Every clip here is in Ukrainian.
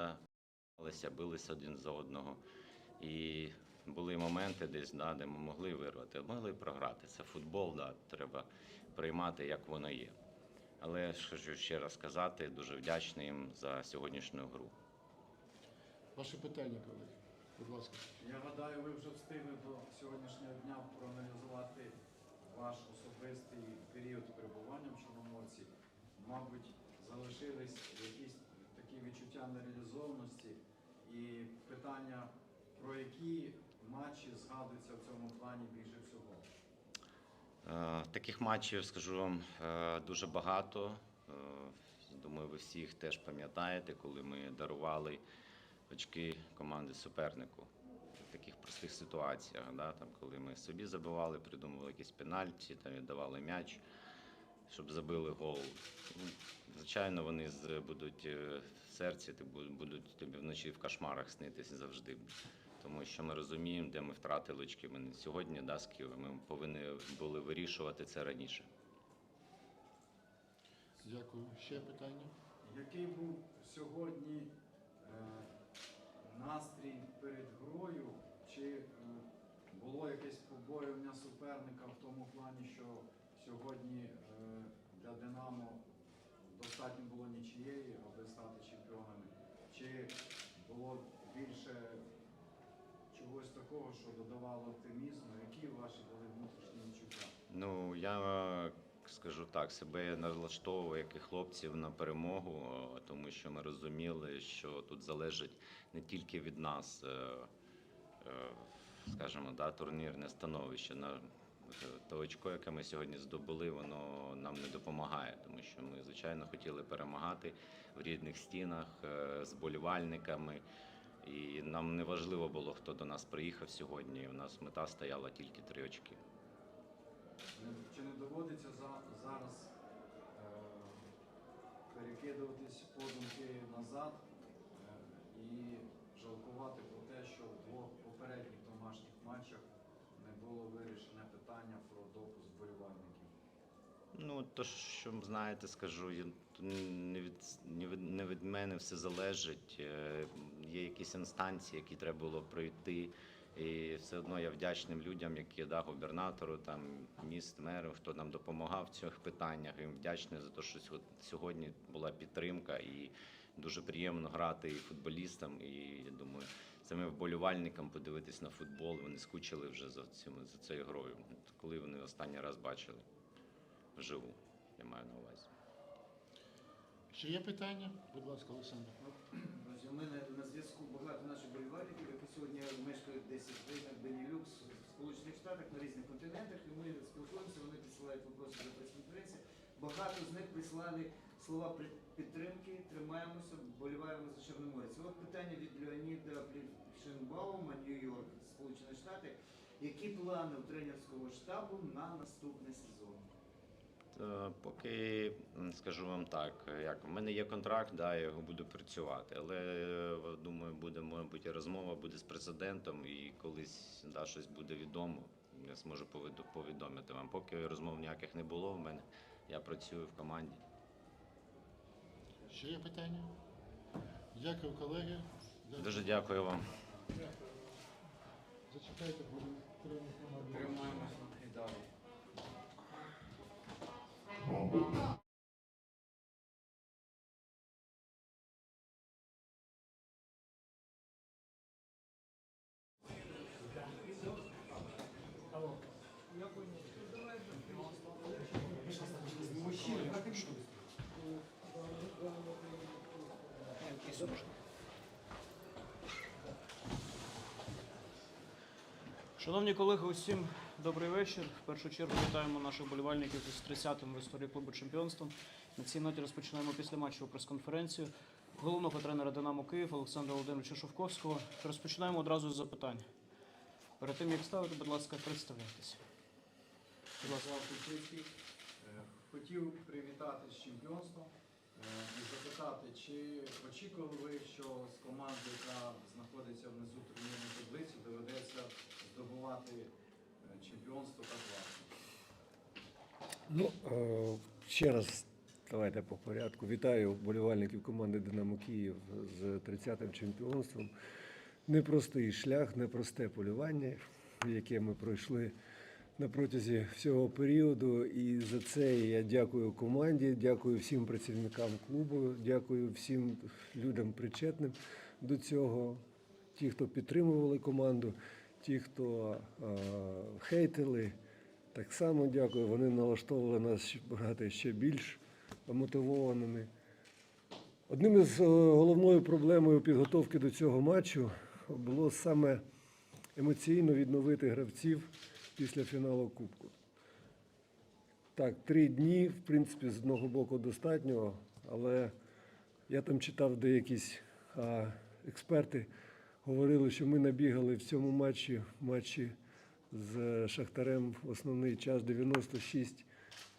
команда, билися, билися один за одного. І були моменти десь, да, де ми могли вирвати, могли програти. Це футбол, да, треба приймати, як воно є. Але хочу ще раз сказати, дуже вдячний їм за сьогоднішню гру. Ваше питання, колеги. Будь ласка. Я гадаю, ви вже встигли до сьогоднішнього дня проаналізувати ваш особистий період перебування в Чорноморці. Мабуть, залишились якісь відчуття нереалізованості і питання, про які матчі згадуються в цьому плані більше всього. Е, Таких матчів, скажу вам, е, дуже багато. Е, Думаю, ви всі їх теж пам'ятаєте, коли ми дарували очки команди супернику. В таких простих ситуаціях, да, там, коли ми собі забивали, придумували якісь пенальті, там, віддавали м'яч, щоб забили гол. Ну, Звичайно, вони будуть е, в серці, будуть тобі вночі в кошмарах снитися завжди. Тому що ми розуміємо, де ми втратили очки. Ми сьогодні да, з Києва, ми повинні були вирішувати це раніше. Дякую. Ще питання? Який був сьогодні е, настрій перед грою? Чи е, було якесь побоювання суперника в тому плані, що сьогодні Динамо достатньо було нічиєї, аби стати чемпіонами? Чи було більше чогось такого, що додавало оптимізму? Які ваші були внутрішні відчуття? Ну, я скажу так, себе налаштовував, як і хлопців, на перемогу, тому що ми розуміли, що тут залежить не тільки від нас, е, е, скажімо, да, турнірне становище. На е, очко, яке ми сьогодні здобули, воно нам не допомагає, тому що ми, звичайно, хотіли перемагати в рідних стінах е, з болівальниками. І нам не важливо було, хто до нас приїхав сьогодні. У нас мета стояла тільки три очки. Чи не доводиться за, зараз е, перекидуватись подумки назад е, і жалкувати про те, що в двох попередніх домашніх матчах було вирішене питання про допуск вболівальників? Ну, то, що знаєте, скажу, не від, не від, не від мене все залежить. Е, Є якісь інстанції, які треба було пройти. І все одно я вдячним людям, які да, губернатору, там, міст, меру, хто нам допомагав в цих питаннях. Їм вдячний за те, що сьо- сьогодні була підтримка і дуже приємно грати і футболістам. І я думаю, самим вболівальникам подивитись на футбол. Вони скучили вже за цим за цією грою. Коли вони останній раз бачили вживу, я маю на увазі. Ще є питання? Будь ласка, Олександр. Друзі, у мене на зв'язку багато наших болівальників, які сьогодні мешкають десь в країнах Бенілюкс, в Сполучених Штатах на різних континентах, і ми спілкуємося, вони присилають вопроси до прес-конференції. Багато з них прислали слова підтримки, тримаємося, боліваємо за Чорноморець. От питання від Леоніда Плішенбаума, Нью-Йорк, Сполучені Штати. Які плани у тренерського штабу на наступний сезон? Та поки скажу вам так, як в мене є контракт, да, я його буду працювати. Але е, думаю, буде мабуть розмова буде з президентом, і колись да, щось буде відомо. Я зможу повідомити вам. Поки розмов ніяких не було в мене, я працюю в команді. Ще є питання? Дякую, колеги. Дякую. Дуже дякую вам. Зачекайте, будемо Тримаємося і далі. Шановні колеги, усім добрий вечір. В першу чергу вітаємо наших болівальників із 30-м в історії клубу чемпіонством. На цій ноті розпочинаємо післяматчеву прес-конференцію головного тренера Динамо Київ Олександра Володимировича Шовковського. Розпочинаємо одразу з запитань. Перед тим як ставити, будь ласка, представляйтеся. Будь ласка. Е, Хотів привітати з чемпіонством і запитати, чи очікували ви, що з команди, яка знаходиться внизу турнірної таблиці, доведеться здобувати е, чемпіонство так важко? Ну, е, ще раз Давайте по порядку. Вітаю вболівальників команди Динамо Київ з 30-м чемпіонством. Непростий шлях, непросте полювання, яке ми пройшли на протязі всього періоду. І за це я дякую команді, дякую всім працівникам клубу, дякую всім людям причетним до цього. Ті, хто підтримували команду, ті, хто хейтили. Так само дякую. Вони налаштовували нас грати ще більш мотивованими. Одним із е, головною проблемою підготовки до цього матчу було саме емоційно відновити гравців після фіналу Кубку. Так, три дні, в принципі, з одного боку достатньо, але я там читав, де якісь а, експерти говорили, що ми набігали в цьому матчі, матчі з Шахтарем в основний час 96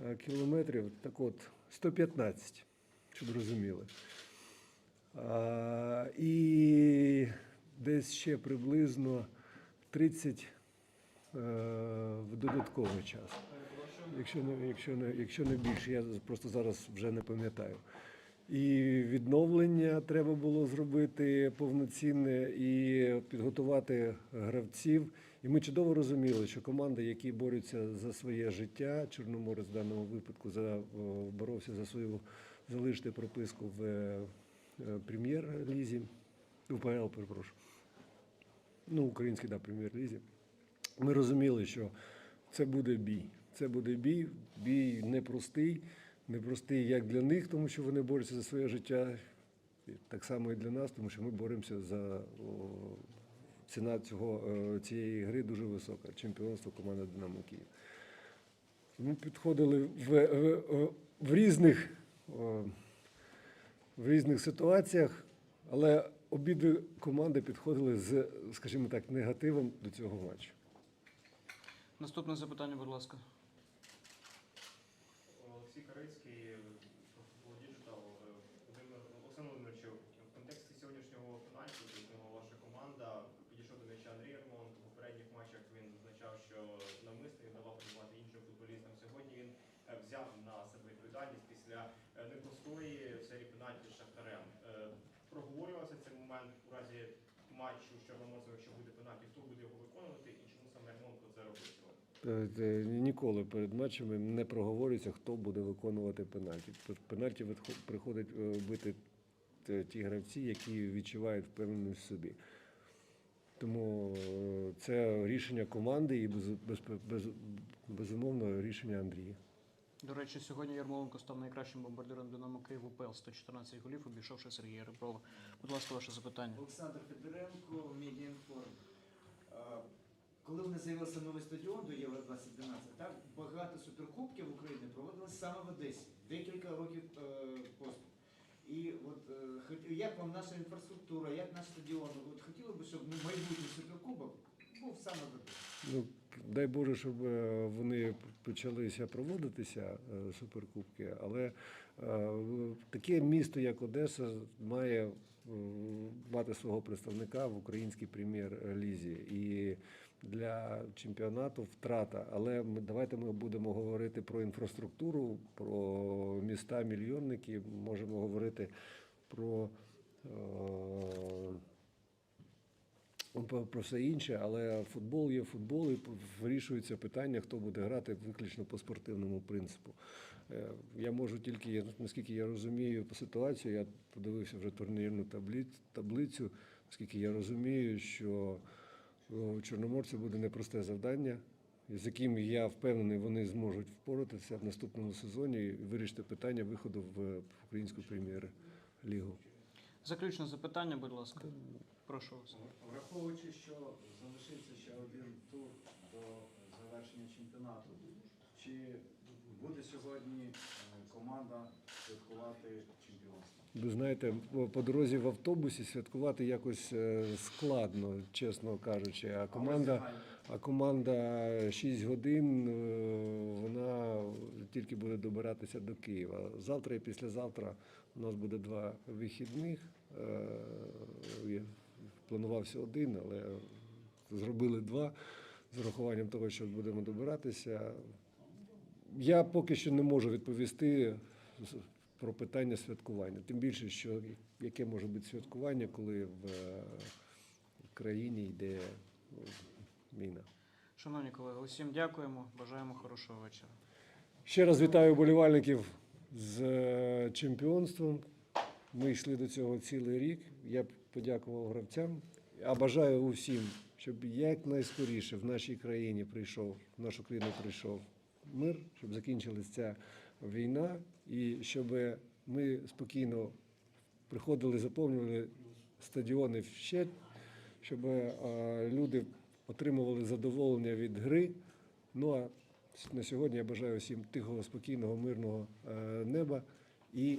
е, кілометрів. Так от, 115, щоб розуміли. А, і десь ще приблизно 30 е, в додатковий час. Якщо не, якщо, не, якщо не більше, я просто зараз вже не пам'ятаю. І відновлення треба було зробити повноцінне і підготувати гравців. І ми чудово розуміли, що команди, які борються за своє життя, Чорноморець в даному випадку за, боровся за свою залишити прописку в е, прем'єр-лізі, УПЛ, перепрошую. Ну, українській, да, прем'єр-лізі. Ми розуміли, що це буде бій. Це буде бій, бій непростий, непростий як для них, тому що вони борються за своє життя, так само і для нас, тому що ми боремося за о, ціна цього, е, цієї гри дуже висока. Чемпіонство команди Динамо Київ. Ми підходили в, в, в різних. в різних ситуаціях, але обидві команди підходили з, скажімо так, негативом до цього матчу. Наступне запитання, будь ласка. Олексій Карицький, Діджитал. Олександр Володимировичу, в контексті сьогоднішнього який отримала ваша команда, підійшов до м'яча Андрій Ермон. У попередніх матчах він зазначав, що навмисно він давав працювати іншим футболістам. Сьогодні він е, взяв на себе відповідальність після е, непростої серії пенальті з Шахтарем. Е, Проговорювався цей момент у разі матчу з Чорноморцем, якщо буде пенальті, хто буде його виконувати і чому саме Ермон це робить сьогодні? Е, е, Ніколи перед матчами не проговорюється, хто буде виконувати пенальті. Пенальті приходить е, бити ті гравці, які відчувають впевненість в собі. Тому е, це рішення команди і без, без, без, безумовно рішення Андрія. До речі, сьогодні Ярмоленко став найкращим бомбардиром Динамо Київ УПЛ 114 голів, обійшовши Сергія Реброва. Будь ласка, ваше запитання. Олександр Федоренко, Медіаінформ. Коли вони з'явився новий стадіон до Євро 2012, так багато суперкубків України проводилися саме в Одесі, декілька років е, поспіль. І от е, як вам наша інфраструктура, як наш стадіон? От хотіли б, щоб ну, майбутній суперкубок був саме в Одесі. Ну, дай Боже, щоб е, вони почалися проводитися е, суперкубки, але таке місто, як Одеса, має е, мати свого представника в українській прем'єр-лізі. І для чемпіонату втрата. Але ми, давайте ми будемо говорити про інфраструктуру, про міста мільйонники, можемо говорити про. е, про про все інше, але футбол є футбол, і вирішується питання, хто буде грати виключно по спортивному принципу. Е, Я можу тільки, наскільки я розумію по ситуацію, я подивився вже турнірну таблицю, наскільки я розумію, що у Чорноморця буде непросте завдання, з яким я впевнений, вони зможуть впоратися в наступному сезоні і вирішити питання виходу в українську прем'єр-лігу. Заключне запитання, будь ласка. Прошу вас. Враховуючи, що залишився ще один тур до завершення чемпіонату, чи буде сьогодні е, команда святкувати чемпіонство? Ви знаєте, по- дорозі в автобусі святкувати якось е, складно, чесно кажучи. А команда, а команда 6 годин, е, вона тільки буде добиратися до Києва. Завтра і післязавтра у нас буде два вихідних. Планувався один, але зробили два з урахуванням того, що будемо добиратися. Я поки що не можу відповісти про питання святкування. Тим більше, що яке може бути святкування, коли в е, країні йде війна. Шановні колеги, усім дякуємо. Бажаємо хорошого вечора. Ще раз вітаю болівальників з е, чемпіонством. Ми йшли до цього цілий рік. Я подякував гравцям. А бажаю усім, щоб якнайскоріше в нашій країні прийшов, в нашу країну прийшов мир, щоб закінчилася ця війна, і щоб ми спокійно приходили, заповнювали стадіони ще, щоб е, люди отримували задоволення від гри. Ну а на сьогодні я бажаю всім тихого, спокійного, мирного е, неба і